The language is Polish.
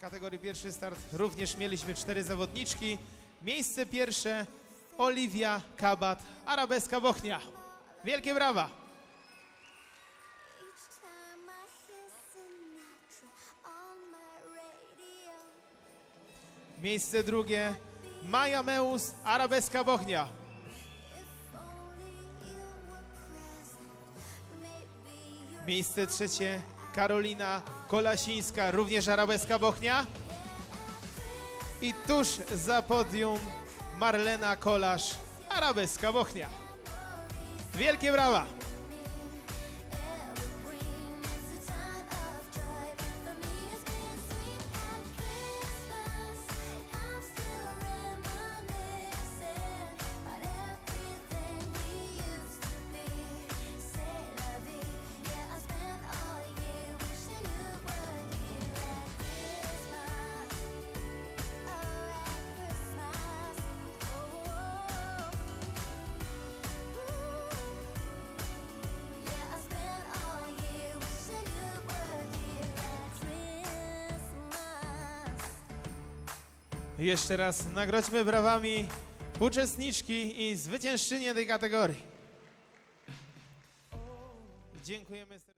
W kategorii pierwszy start również mieliśmy cztery zawodniczki. Miejsce pierwsze Oliwia Kabat, Arabeska Bochnia. Wielkie brawa! Miejsce drugie Maja Meus, Arabeska Bochnia. Miejsce trzecie Karolina Kolasińska, również Arabeska Bochnia. I tuż za podium Marlena Kolasz, Arabeska Bochnia. Wielkie brawa! Jeszcze raz nagrodźmy brawami uczestniczki i zwyciężczynię tej kategorii. Dziękujemy serdecznie.